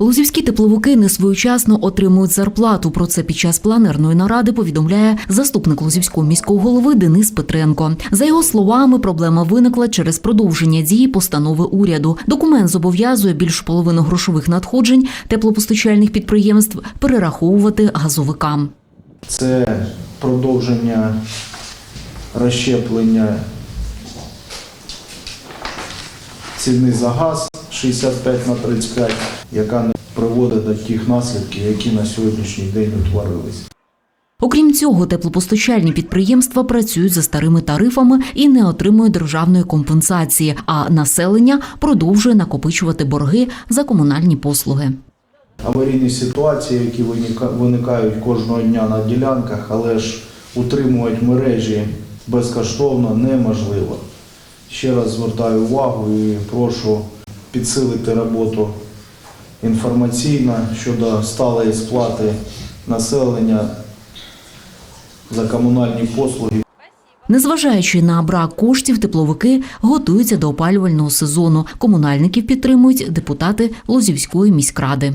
Лузівські тепловики несвоєчасно отримують зарплату. Про це під час планерної наради повідомляє заступник Лузівського міського голови Денис Петренко. За його словами, проблема виникла через продовження дії постанови уряду. Документ зобов'язує більшу половину грошових надходжень теплопостачальних підприємств перераховувати газовикам. Це продовження розщеплення ціни за газ 65 на 35, яка не приводить до тих наслідків, які на сьогоднішній день утворились. Окрім цього, теплопостачальні підприємства працюють за старими тарифами і не отримують державної компенсації, а населення продовжує накопичувати борги за комунальні послуги. Аварійні ситуації, які виникають кожного дня на ділянках, але ж утримувати мережі безкоштовно неможливо. Ще раз звертаю увагу і прошу підсилити роботу інформаційно щодо сталої сплати населення за комунальні послуги. Незважаючи на брак коштів, тепловики готуються до опалювального сезону. Комунальників підтримують депутати Лозівської міськради.